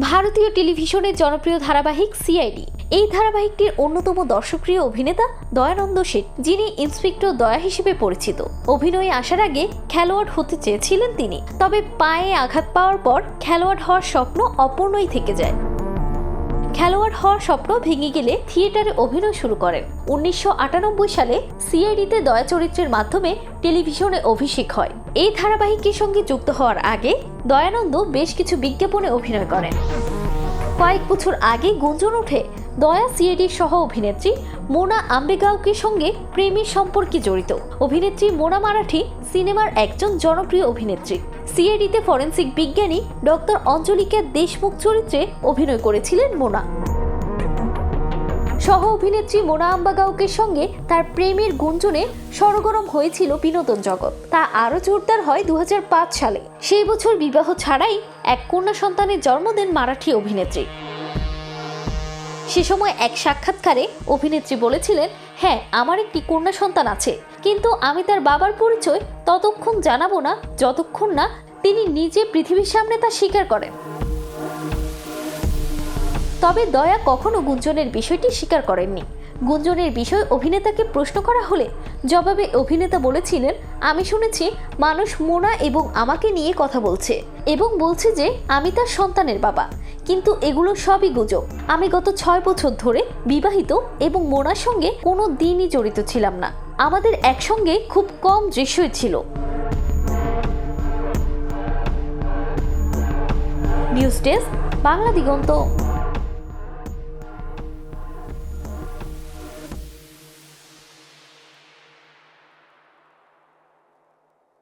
ভারতীয় টেলিভিশনের জনপ্রিয় ধারাবাহিক সিআইডি। এই ধারাবাহিকটির অন্যতম দর্শকপ্রিয় অভিনেতা দয়ানন্দ শেঠ, যিনি ইন্সপেক্টর দয়া হিসেবে পরিচিত। অভিনয়ে আসার আগে খেলোয়াড় হতে চেয়েছিলেন তিনি, তবে পায়ে আঘাত পাওয়ার পর খেলোয়াড় হওয়ার স্বপ্ন অপূর্ণই থেকে যায়। খেলোয়াড় হওয়ার স্বপ্ন ভেঙে গেলে থিয়েটারে অভিনয় শুরু করেন। উনিশশো আটানব্বই সালে সিআইডিতে দয়া চরিত্রের মাধ্যমে টেলিভিশনে অভিষেক হয়। এই ধারাবাহিকের সঙ্গে যুক্ত হওয়ার আগে দয়ানন্দ বেশ কিছু বিজ্ঞাপনে অভিনয় করেন। কয়েক বছর আগে গুঞ্জন ওঠে দয়া সিআইডির সহ অভিনেত্রী মোনা আম্বেগাঁওকের সঙ্গে প্রেমের সম্পর্কে জড়িত। অভিনেত্রী মোনা মারাঠি সিনেমার একজন জনপ্রিয় অভিনেত্রী। সিআইডিতে ফরেন্সিক বিজ্ঞানী ডক্টর অঞ্জলিকা দেশমুখ চরিত্রে অভিনয় করেছিলেন মোনা। সহ অভিনেত্রী মোনা আম্বাগাওকের সঙ্গে তার প্রেমের গুঞ্জনে সরগরম হয়েছিল বিনোদন জগৎ। তা আরও জোরদার হয় দু সালে। সেই বছর বিবাহ ছাড়াই এক কন্যা সন্তানের জন্ম দেন মারাঠি অভিনেত্রী। সে সময় এক সাক্ষাৎকারে অভিনেত্রী বলেছিলেন হ্যাঁ আমার একটি কন্যা সন্তান আছে, কিন্তু আমি তার বাবার পরিচয় ততক্ষণ জানাব না, যতক্ষণ না তিনি নিজে পৃথিবীর সামনে তা স্বীকার করেন। তবে দয়া কখনো গুঞ্জনের বিষয়টি স্বীকার করেননি। গুঞ্জনের বিষয় অভিনেতাকে প্রশ্ন করা হলে জবাবে অভিনেতা বলেছিলেন, আমি শুনেছি মানুষ মোনা এবং আমাকে নিয়ে কথা বলছে এবং বলছে যে আমি তার সন্তানের বাবা। কিন্তু এগুলো সবই গুজব। আমি গত ছয় বছর ধরে বিবাহিত এবং মোনার সঙ্গে কোনো দিনই জড়িত ছিলাম না। আমাদের একসঙ্গে খুব কম দৃশ্যই ছিল। News desk, Bangla Diganta.